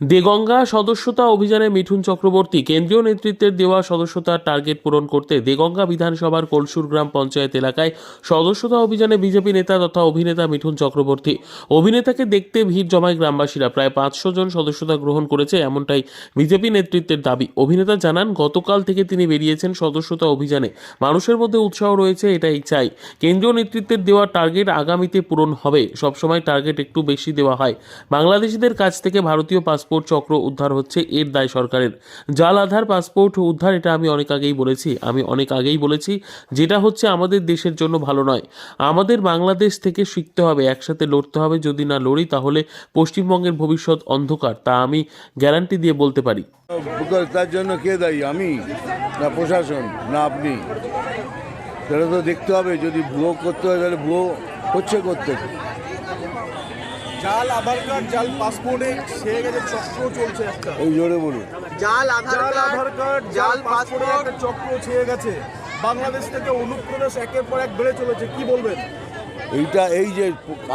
দেগঙ্গা সদস্যতা অভিযানে মিঠুন চক্রবর্তী কেন্দ্রীয় নেতৃত্বের দেওয়া সদস্যতার টার্গেট পূরণ করতে দেগঙ্গা বিধানসভার কলসুর গ্রাম পঞ্চায়েত এলাকায় সদস্যতা অভিযানে বিজেপি নেতা তথা অভিনেতা মিঠুন চক্রবর্তী। অভিনেতাকে দেখতে ভিড় জমায় গ্রামবাসীরা। প্রায় পাঁচশো জন সদস্যতা গ্রহণ করেছে এমনটাই বিজেপি নেতৃত্বের দাবি। অভিনেতা জানান, গতকাল থেকে তিনি বেরিয়েছেন সদস্যতা অভিযানে। মানুষের মধ্যে উৎসাহ রয়েছে, এটাই চাই। কেন্দ্রীয় নেতৃত্বের দেওয়া টার্গেট আগামীতে পূরণ হবে। সবসময় টার্গেট একটু বেশি দেওয়া হয়। বাংলাদেশিদের কাছ থেকে ভারতীয় পাসপোর্ট চক্র উদ্ধার হচ্ছে, এর দায় সরকারের। জাল আধার, পাসপোর্ট উদ্ধার, এটা আমি অনেক আগেই বলেছি। আমি অনেক আগেই বলেছি, যেটা হচ্ছে আমাদের দেশের জন্য ভালো নয়। আমাদের বাংলাদেশ থেকে শিখতে হবে, একসাথে লড়তে হবে। যদি না লড়ি, তাহলে পশ্চিমবঙ্গের ভবিষ্যৎ অন্ধকার, তা আমি গ্যারান্টি দিয়ে বলতে পারি। তার জন্য কে দায়ী? আমি? না প্রশাসন? না আপনি? সেটা তো দেখতে হবে। যদি ভুয়ো করতে হয়, তাহলে ভুয়ো হচ্ছে করতে জাল আধার কার্ড জাল পাসপোর্টে সে গেছে চক্র চলছে একটা। এই জোরে বলুন। জাল আধার জাল কার্ড আধার কার্ড জাল পাসপোর্টে একটা চক্র ছেয়ে গেছে। বাংলাদেশ থেকে অনুপ্রদেশ একের পর এক বেড়ে চলেছে কি বলবেন? এইটা এই যে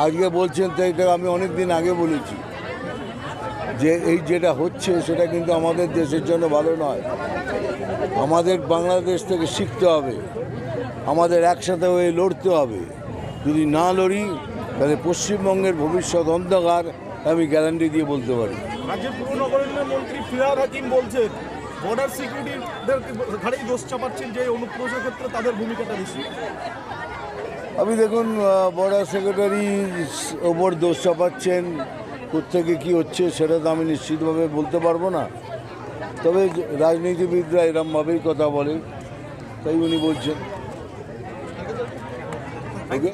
আজকে বলছেন তো এটা আমি অনেক দিন আগে বলেছি। যে এই যেটা হচ্ছে সেটা কিন্তু আমাদের দেশের জন্য ভালো নয়। আমাদের বাংলাদেশ থেকে শিখতে হবে। আমাদের একসাথে হয়ে লড়তে হবে। যদি না লড়ি তাহলে পশ্চিমবঙ্গের ভবিষ্যৎ অন্ধকার আমি গ্যারান্টি দিয়ে বলতে পারি। রাজ্যের পুর নগরের মন্ত্রী ফিরাদ হাকিম বলছেন বর্ডার সিকিউরিটিদের ঘাড়েই দোষ চাপাচ্ছেন যে অনুপ্রবেশের ক্ষেত্রে তাদের ভূমিকাটা বেশি। আমি দেখুন বর্ডার সেক্রেটারি ওপর দোষ চাপাচ্ছেন কোথেকে কী হচ্ছে সেটা তো আমি নিশ্চিতভাবে বলতে পারব না। তবে রাজনীতিবিদরা এরমভাবেই কথা বলে তাই উনি বলছেন।